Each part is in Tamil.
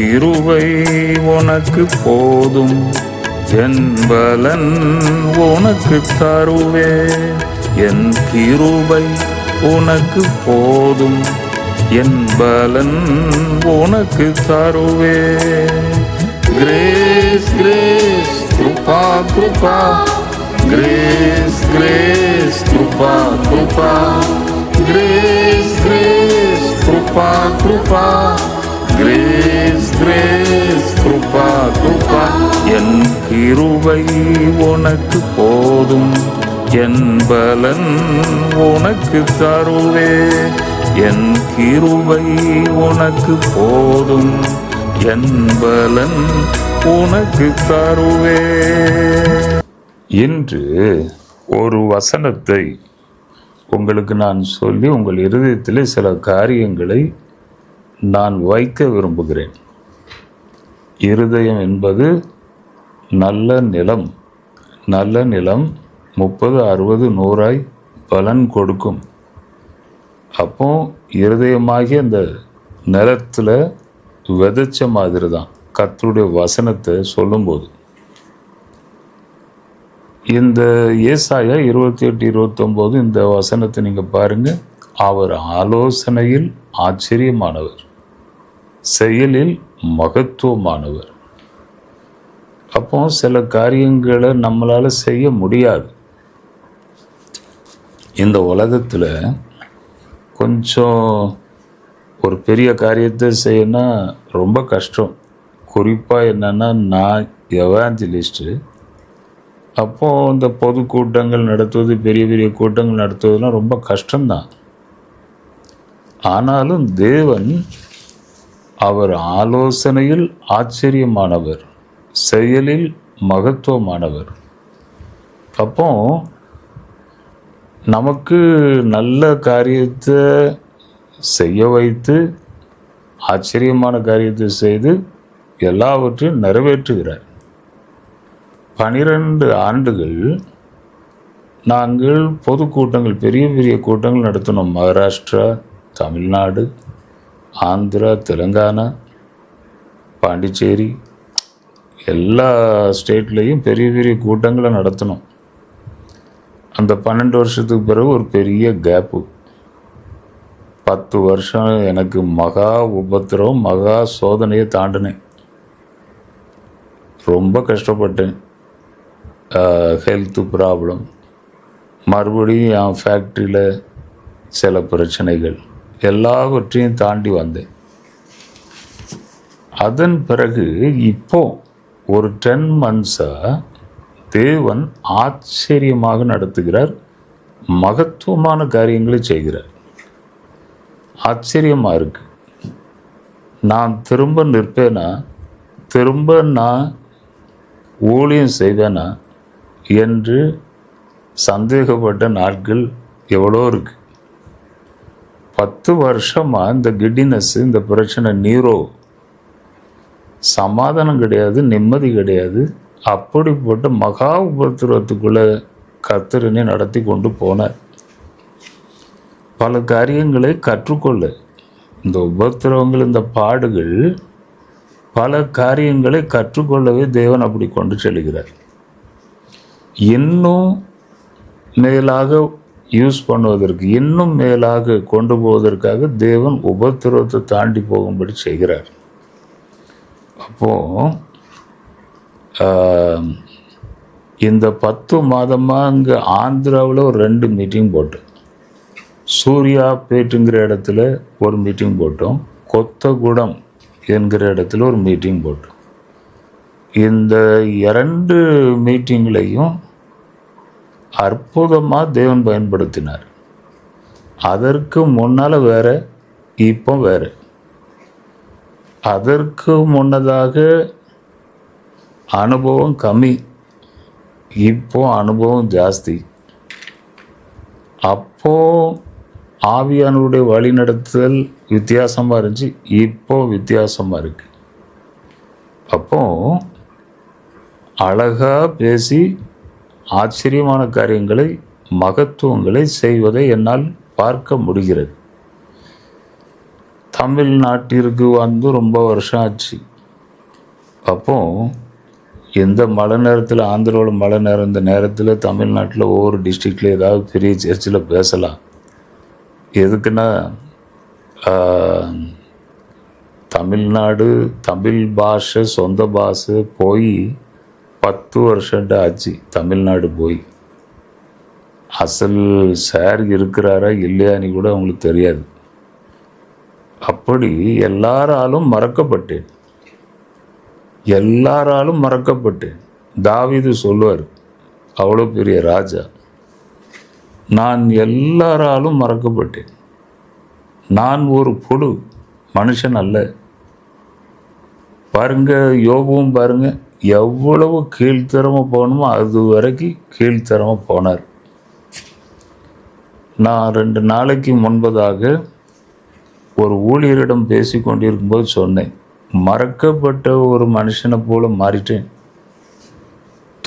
கிருவை உனக்கு போதும். என்பலன் உனக்கு தருவே. என் கிருபை உனக்கு போதும். என்பலன் உனக்கு தருவே. கிரேஸ் கிரேஸ் கிருபா கிருபா. கிரேஸ் கிரேஸ் கிருபா கிருபா. கிரேஸ் கிரேஸ் கிருபா கிருபா. கிரேஸ் கிரேஸ் கிருபா கிருபா என் கிருபை உனக்கு போதும். என் பலன் உனக்கு தருவே. என் கிருபை உனக்கு போதும். என் பலன் உனக்கு தருவே. இன்று ஒரு வசனத்தை உங்களுக்கு நான் சொல்லி உங்கள் இருதயத்தில் சில காரியங்களை நான் வைக்க விரும்புகிறேன். இருதயம் என்பது நல்ல நிலம் நல்ல நிலம் முப்பது அறுபது நூறாய் பலன் கொடுக்கும். அப்போ இருதயமாகிய அந்த நிலத்தில் விதைச்ச மாதிரி தான் கத்தருடைய வசனத்தை சொல்லும்போது. இந்த ஏசாயா இருபத்தி எட்டு இருபத்தொம்போது இந்த வசனத்தை நீங்கள் பாருங்கள் அவர் ஆலோசனையில் ஆச்சரியமானவர். செயலில் மகத்துவமானவர். அப்போ சில காரியங்களை நம்மளால செய்ய முடியாது. இந்த உலகத்தில் கொஞ்சம் ஒரு பெரிய காரியத்தை செய்யணும்னா ரொம்ப கஷ்டம். குறிப்பாக என்னென்னா நான் எவாஞ்சலிஸ்ட்டு அப்போ இந்த பொதுக்கூட்டங்கள் நடத்துவது பெரிய பெரிய கூட்டங்கள் நடத்துவதுலாம் ரொம்ப கஷ்டம்தான். ஆனாலும் தேவன் அவர் ஆலோசனையில் ஆச்சரியமானவர் செயலில் மகத்துவமானவர். அப்போ நமக்கு நல்ல காரியத்தை செய்ய வைத்து ஆச்சரியமான காரியத்தை செய்து எல்லாவற்றையும் நிறைவேற்றுகிறார். பனிரெண்டு ஆண்டுகள் நாங்கள் பொதுக்கூட்டங்கள் பெரிய பெரிய கூட்டங்கள் நடத்தினோம். மகாராஷ்டிரா தமிழ்நாடு ஆந்திரா தெலுங்கானா பாண்டிச்சேரி எல்லா ஸ்டேட்லேயும் பெரிய பெரிய கூட்டங்களை நடத்தினோம் அந்த பன்னெண்டு வருஷத்துக்கு பிறகு ஒரு பெரிய கேப்பு பத்து வருஷம் எனக்கு மகா உபத்திரம் மகா சோதனையை தாண்டினேன். ரொம்ப கஷ்டப்பட்டேன். ஹெல்த்து ப்ராப்ளம் மறுபடியும் என் ஃபேக்ட்ரியில் சில பிரச்சனைகள். எல்லாவற்றையும் தாண்டி வந்தேன். அதன் பிறகு இப்போ ஒரு டென் மந்த்ஸாக தேவன் ஆச்சரியமாக நடத்துகிறார் மகத்துவமான காரியங்களை செய்கிறார். ஆச்சரியமாக இருக்கு. நான் திரும்ப நிற்பேனா? திரும்ப நான் ஊழியம் செய்வேனா? என்று சந்தேகப்பட்ட நாட்கள் எவ்வளோ இருக்குது பத்து வருஷமாக இந்த கிட்டினஸ் இந்த பிரச்சனை நீரோ சமாதானம் கிடையாது நிம்மதி கிடையாது. அப்படிப்பட்ட மகா உபத்திரவத்துக்குள்ளே கத்திரனை நடத்தி கொண்டு போனார் பல காரியங்களை கற்றுக்கொள்ள. இந்த உபத்திரவங்கள் இந்த பாடுகள் பல காரியங்களை கற்றுக்கொள்ளவே தேவன் அப்படி கொண்டு செல்கிறார். இன்னும் மேலாக யூஸ் பண்ணுவதற்கு இன்னும் மேலாக கொண்டு போவதற்காக தேவன் உபத்திரவத்தை தாண்டி போகும்படி செய்கிறார். அப்போது இந்த பத்து மாதமாக இங்கே ஆந்திராவில் ஒரு ரெண்டு மீட்டிங் போட்டோம். சூர்யா பேட்டுங்கிற இடத்துல ஒரு மீட்டிங் போட்டோம். கொத்தகுடம் என்கிற இடத்துல ஒரு மீட்டிங் போட்டோம். இந்த இரண்டு மீட்டிங்லையும் அற்புதமாக தேவன் பயன்படுத்தினார். அதற்கு முன்னால் வேற இப்போ வேற. அதற்கு முன்னதாக அனுபவம் கம்மி. இப்போ அனுபவம் ஜாஸ்தி. அப்போ ஆவியானவருடைய வழிநடத்துதல் வித்தியாசமாக இருந்துச்சு இப்போ வித்தியாசமாக இருக்குது அப்போ அழகாக பேசி ஆச்சரியமான காரியங்களை மகத்துவங்களை செய்வதை என்னால் பார்க்க முடிகிறது. தமிழ்நாட்டிற்கு வந்து ரொம்ப வருஷம் ஆச்சு. அப்போ எந்த மழை நேரத்தில் ஆந்திராவில் மழை நேரம் இந்த நேரத்தில் தமிழ்நாட்டில் ஒவ்வொரு டிஸ்ட்ரிக்டில் ஏதாவது பெரிய சர்ச்சில் பேசலாம். எதுக்குன்னா தமிழ்நாடு தமிழ் பாஷை சொந்த பாஷை போய் பத்து வருஷம்ட்டு ஆச்சு தமிழ்நாடு போய். அசல் சார் இருக்கிறாரா இல்லையான்னு கூட அவங்களுக்கு தெரியாது. அப்படி எல்லாராலும் மறக்கப்பட்டேன். எல்லாராலும் மறக்கப்பட்டேன். தாவீது சொல்லுவார் அவ்வளோ பெரிய ராஜா. நான் எல்லாராலும் மறக்கப்பட்டேன். நான் ஒரு புழு மனுஷன் அல்ல. பாருங்க யோபுவும் பாருங்கள் எவ்வளவு கீழ்த்தரமாக போகணுமோ அது வரைக்கும் கீழ்த்தரமாக போனார். நான் ரெண்டு நாளைக்கு முன்பதாக ஒரு ஊழியரிடம் பேசி கொண்டிருக்கும்போது சொன்னேன் மறக்கப்பட்ட ஒரு மனுஷனை போல மாறிட்டேன்.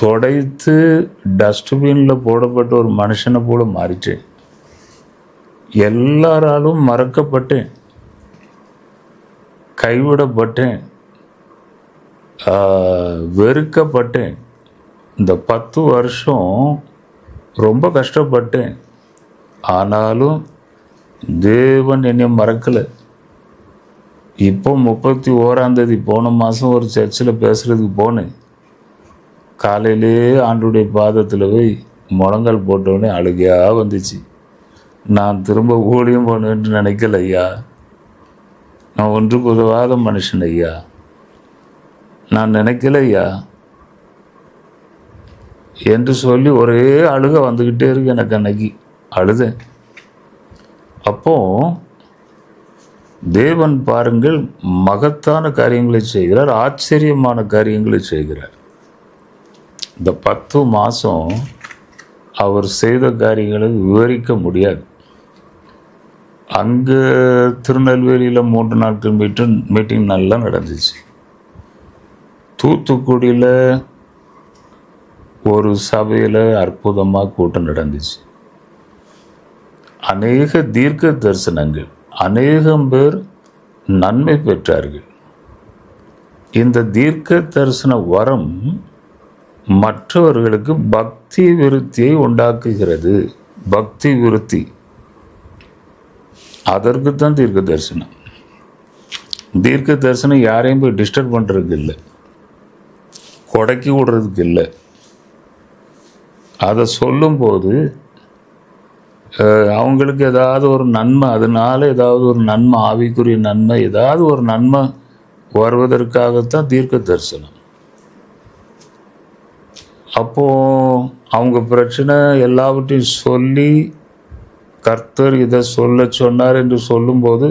தொடைத்து டஸ்ட்பினில் போடப்பட்ட ஒரு மனுஷனை போல மாறிட்டேன். எல்லாராலும் மறக்கப்பட்டேன். கைவிடப்பட்டேன். வெறுக்கப்பட்டேன். இந்த பத்து வருஷம் ரொம்ப கஷ்டப்பட்டேன். ஆனாலும் தேவன் என்னை மறக்கலை. இப்போ முப்பத்தி ஓராந்தேதி போன மாதம் ஒரு சர்ச்சில் பேசுகிறதுக்கு போனேன். காலையிலே ஆண்டுடைய பாதத்தில் போய் முழங்கால் போட்டவுடனே அழுகையாக வந்துச்சு. நான் திரும்ப ஊழியம் பண்ணுவேன்னு நினைக்கல ஐயா நான் ஒன்றுக்கு உதவாத மனுஷன் ஐயா. நான் நினைக்கல ஐயா என்று சொல்லி ஒரே அழுக வந்துக்கிட்டே இருக்கு எனக்கு அன்னைக்கு. அழுதேன். அப்போ தேவன் பாருங்கள் மகத்தான காரியங்களை செய்கிறார் ஆச்சரியமான காரியங்களை செய்கிறார். இந்த பத்து மாதம் அவர் செய்த காரியங்களை விவரிக்க முடியாது. அங்கே திருநெல்வேலியில் மூன்று நாட்கள் மீட்டிங் மீட்டிங் நல்லா நடந்துச்சு. தூத்துக்குடியில் ஒரு சபையில் அற்புதமாக கூட்டம் நடந்துச்சு. அநேக தீர்க்க தரிசனங்கள் அநேகம் பேர் நன்மை பெற்றார்கள். இந்த தீர்க்க தரிசன வரம் மற்றவர்களுக்கு பக்தி விருத்தியை உண்டாக்குகிறது. பக்தி விருத்தி. அதற்கு தான் தீர்க்க தரிசனம். தீர்க்க தரிசனம் யாரையும் போய் டிஸ்டர்ப் பண்ணுறதுக்கு இல்லை. கொடக்கி விடுறதுக்கு இல்லை. அதை சொல்லும்போது அவங்களுக்கு ஏதாவது ஒரு நன்மை அதனால் ஏதாவது ஒரு நன்மை ஆவிக்குரிய நன்மை ஏதாவது ஒரு நன்மை வருவதற்காகத்தான் தீர்க்க தரிசனம். அப்போ அவங்க பிரச்சனை எல்லாவற்றையும் சொல்லி கர்த்தர் இதை சொல்ல சொன்னார் என்று சொல்லும்போது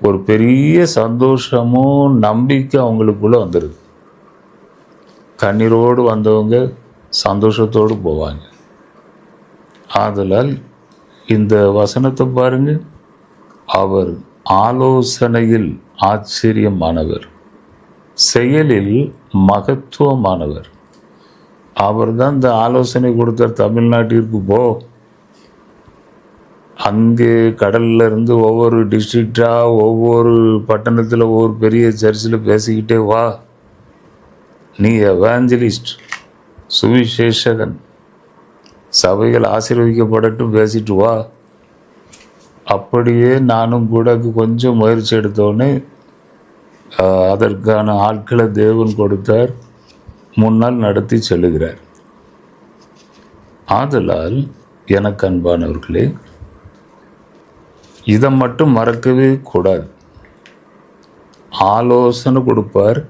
ஒரு பெரிய சந்தோஷமும் நம்பிக்கை அவங்களுக்குள்ளே வந்துடுது கண்ணீரோடு வந்தவங்க சந்தோஷத்தோடு போவாங்க. ஆதலால் இந்த வசனத்தை பாருங்க. அவர் ஆலோசனையில் ஆச்சரியமானவர். செயலில் மகத்துவமானவர். அவர் தான் இந்த ஆலோசனை கொடுத்தார் தமிழ்நாட்டிற்கு போ. அங்கே கடல்ல இருந்து ஒவ்வொரு டிஸ்ட்ரிக்டாக ஒவ்வொரு பட்டணத்தில் ஒவ்வொரு பெரிய சர்ச்சில் பேசிக்கிட்டே வா. நீ எவாஞ்சலிஸ்ட் சுவிசேஷகன். சபைகள் ஆசீர்வதிக்கப்படட்டும் பேசிட்டு வா. அப்படியே நானும் கூட கொஞ்சம் முயற்சி எடுத்தோடனே அதற்கான ஆட்களை தேவன் கொடுத்தார். முன்னால் நடத்தி செல்லுகிறார். ஆதலால் எனக்கு அன்பானவர்களே இதை மட்டும் மறக்கவே கூடாது. ஆலோசனை கொடுப்பார்.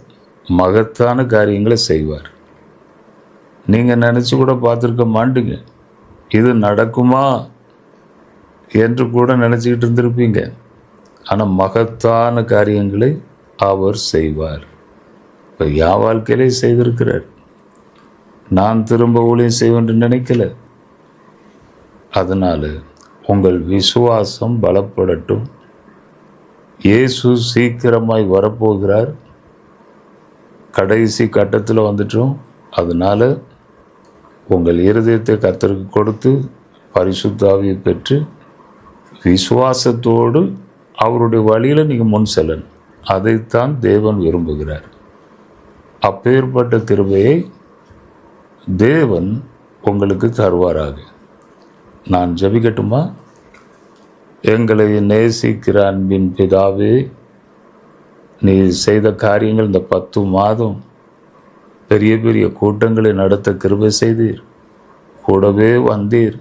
மகத்தான காரியங்களை செய்வார். நீங்கள் நினச்சி கூட பார்த்துருக்க மாட்டீங்க. இது நடக்குமா என்று கூட நினச்சிக்கிட்டு இருந்திருப்பீங்க. ஆனால் மகத்தான காரியங்களை அவர் செய்வார். இப்போ என் வாழ்க்கையிலே செய்திருக்கிறார். நான் திரும்ப ஊழியம் செய்வேன் என்று நினைக்கல. அதனால் உங்கள் விசுவாசம் பலப்படட்டும். இயேசு சீக்கிரமாய் வரப்போகிறார். கடைசி கட்டத்தில் வந்துட்டோம். அதனால் உங்கள் இருதயத்தை கத்தருக்கு கொடுத்து பரிசுத்தாவியை பெற்று விசுவாசத்தோடு அவருடைய வழியில் நீங்கள் முன் செல்லணும். அதைத்தான் தேவன் விரும்புகிறார். அப்பேற்பட்ட திருமையை தேவன் உங்களுக்கு தருவாராக. நான் ஜெபிக்கட்டுமா? எங்களை நேசிக்கிற அன்பின் பிதாவே நீ செய்த காரியங்கள் இந்த பத்து மாதம் பெரிய பெரிய கூட்டங்களை நடத்த கிருபை செய்தீர். கூடவே வந்தீர்.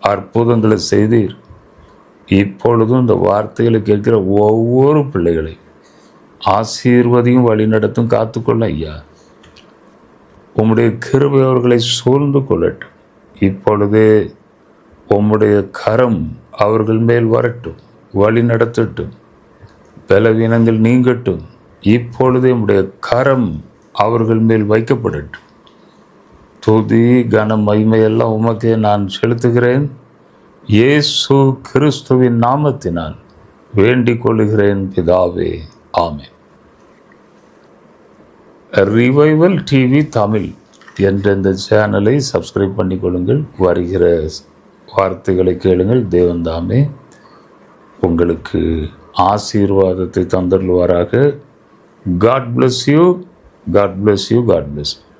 அற்புதங்களை செய்தீர். இப்பொழுதும் இந்த வார்த்தைகளை கேட்கிற ஒவ்வொரு பிள்ளைகளை ஆசீர்வதியும் வழிநடத்தும் காத்துக்கொள்ள ஐயா. உம்முடைய கிருபை அவர்களை சூழ்ந்து கொள்ளட்டும். இப்பொழுதே உம்முடைய கரம் அவர்கள் மேல் வரட்டும். வழி நடத்தட்டும் பலவீனங்கள் நீங்கட்டும். இப்பொழுது நம்முடைய கரம் அவர்கள் மேல் வைக்கப்படட்டும். துதி கன மகிமையெல்லாம் உமக்கே நான் செலுத்துகிறேன். இயேசு கிறிஸ்துவின் நாமத்தினால் வேண்டிக் கொள்கிறேன் பிதாவே. ஆமென். ரிவைவல் டிவி தமிழ் என்ற இந்த சேனலை சப்ஸ்கிரைப் பண்ணிக்கொள்ளுங்கள் வருகிற வார்த்தைகளை கேளுங்கள். தேவன் தாமே உங்களுக்கு ஆசீர்வாதத்தை தந்தருள்வாராக. God bless you God bless you God bless you